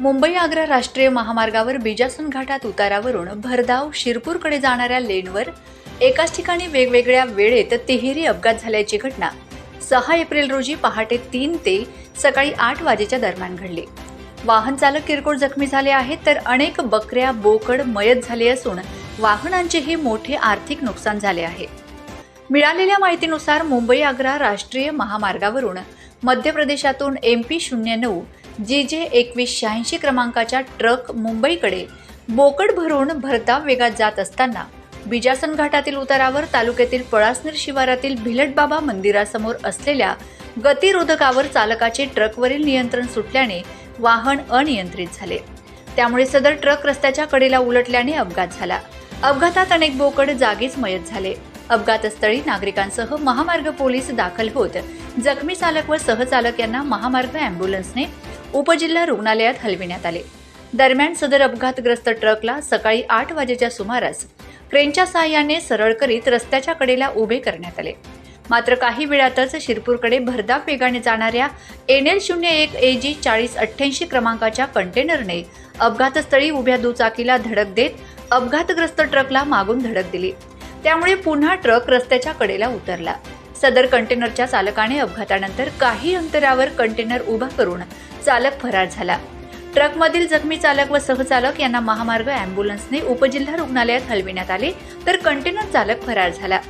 मुंबई आग्रा राष्ट्रीय महामार्गावर बिजासन घाटात उतारावरून भरधाव शिरपूरकडे जाणाऱ्या लेनवर एकाच ठिकाणी वेगवेगळ्या वेळेत तिहेरी अपघात झाल्याची घटना सहा एप्रिल रोजी पहाटे तीन ते सकाळी आठ वाजेच्या दरम्यान घडली. वाहन चालक किरकोळ जखमी झाले आहेत तर अनेक बकऱ्या बोकड मयत झाले असून वाहनांचेही मोठे आर्थिक नुकसान झाले आहे. मिळालेल्या माहितीनुसार मुंबई आग्रा राष्ट्रीय महामार्गावरून मध्य प्रदेशातून एम पी शून्य नऊ जी जे एकवीस शहाऐंशी क्रमांकाच्या ट्रक मुंबईकडे बोकड भरून भरधाव वेगात जात असताना बिजासन घाटातील उतारावर तालुक्यातील पळासनेर शिवारातील भिलटबाबा मंदिरासमोर असलेल्या गतिरोधकावर चालकाचे ट्रकवरील नियंत्रण सुटल्याने वाहन अनियंत्रित झाले. त्यामुळे सदर ट्रक रस्त्याच्या कडेला उलटल्याने अपघात झाला. अपघातात अनेक बोकड जागीच मयत झाले. अपघातस्थळी नागरिकांसह महामार्ग पोलीस दाखल होत. जखमी चालक व सहचालक यांना महामार्ग अँब्युलन्सने उपजिल्हा रुग्णालयात हलविण्यात आले. दरम्यान सदर अपघातग्रस्त ट्रकला सकाळी आठ वाजेच्या सुमारास क्रेनच्या सहाय्याने सरळ करीत रस्त्याच्या कडेला उभे करण्यात आले. मात्र काही वेळातच शिरपूरकडे भरधाव वेगाने जाणाऱ्या एन एल शून्य एक ए जी चाळीस अठ्ठ्याऐंशी क्रमांकाच्या कंटेनरने अपघातस्थळी उभ्या दुचाकीला धडक देत अपघातग्रस्त ट्रकला मागून धडक दिली. त्यामुळे पुन्हा ट्रक रस्त्याच्या कडेला उतरला. सदर कंटेनरच्या चालकाने अपघातानंतर काही अंतरावर कंटेनर उभा करून चालक फरार झाला. ट्रकमधील जखमी चालक व सहचालक यांना महामार्ग अँब्युलन्सने उपजिल्हा रुग्णालयात हलविण्यात आले तर कंटेनर चालक फरार झाला.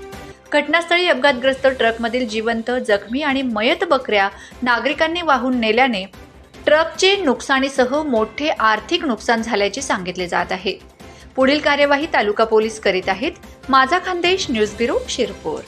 घटनास्थळी अपघातग्रस्त ट्रकमधील जिवंत जखमी आणि मयत बकऱ्या नागरिकांनी वाहून नेल्याने ट्रकचे नुकसानीसह मोठे आर्थिक नुकसान झाल्याचे सांगितले जात आहे. पुढील कार्यवाही तालुका पोलीस करीत आहेत. माझा खानदेश न्यूज ब्युरो शिरपूर.